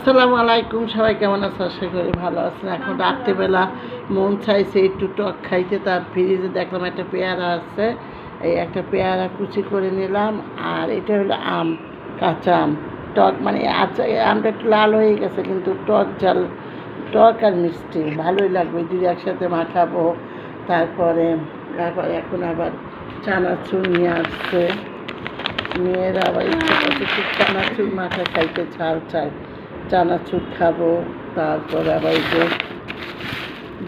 আসসালামু আলাইকুম, সবাই কেমন আছে? আশা করি ভালো আছেন। এখন রাত্রিবেলা মন চাইছে একটু টক খাইতে তার ফ্রিজে দেখলাম একটা পেয়ারা আছে। এই একটা পেয়ারা কুচি করে নিলাম, আর এটা হলো আম, কাঁচা আম। টক মানে আচ্ছা আমটা একটু লাল হয়ে গেছে, কিন্তু টক জাল, টক আর মিষ্টি, ভালোই লাগবে। দুই একসাথে মাখাবো তারপরে তারপরে এখন আবার চানাচুর নিয়ে আসছে। মেয়েরা আবার ইচ্ছে করছে চানাচুর মাখা খাইতে ঝাল চায়। চানাচুর খাব, তারপরে আবার এই যে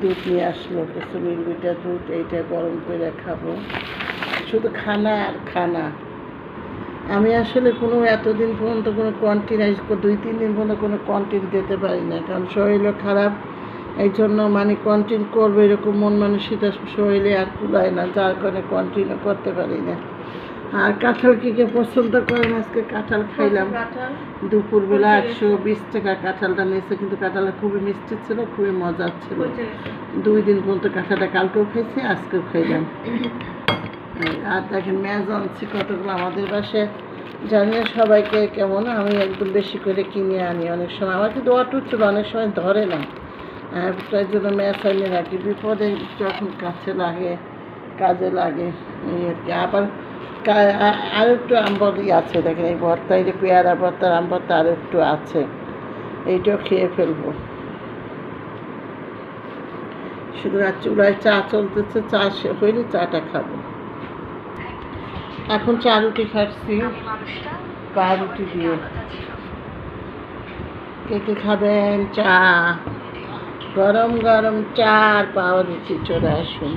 দুধ নিয়ে আসলো কিছু মিলবিটা দুধ, এইটা গরম করে খাব। শুধু খানা আর খানা। আমি আসলে কোনো এতদিন পর্যন্ত কোনো কন্টিনিউস দুই, তিন দিন পর্যন্ত কোনো কন্টিনিউ দিতে পারি না কারণ শরীরও খারাপ। এই জন্য মানে কন্টিনিউ করব এরকম মন মানসিকতা শরীরে আর কুলায় না, যার কারণে কন্টিনিউ করতে পারি না। আর কাঁঠাল কি কে পছন্দ করেন আজকে কাঁঠাল খাইলাম। দুপুরবেলা একশো বিশ টাকা কাঁঠালটা নিয়েছে কিন্তু কাঁঠালটা খুবই মিষ্টি ছিল খুবই মজার ছিল। দুই দিন পর্যন্ত কাঁঠালটা কালকেও খাইছি আজকেও খাইলাম। আর দেখেন ম্যাজ আনছি কতগুলো আমাদের বাসায়। জানি না সবাইকে কেমন আমি একদম বেশি করে কিনে আনি অনেক সময়। আমার কিন্তু অটো ছিল অনেক সময় ধরে না। তার জন্য ম্যাচ আনিয়ে রাখি। বিপদে যখন কাছে লাগে কাজে লাগে এই আর কি। আবার কা- আ- আরও একটু আম্বরি আছে, দেখেন এই ভর্তা এই যে পেয়ারা ভর্তার আম ভর্তা আরও একটু আছে, এইটাও খেয়ে ফেলব। শুধু আর চুলায় চা চলতেছে, চা হইলে চাটা খাব। এখন চা রুটি খাচ্ছি। পা রুটি দিয়ে। কে কে খাবেন? চা। গরম গরম চা আর পাউরুটি চলে আসুন।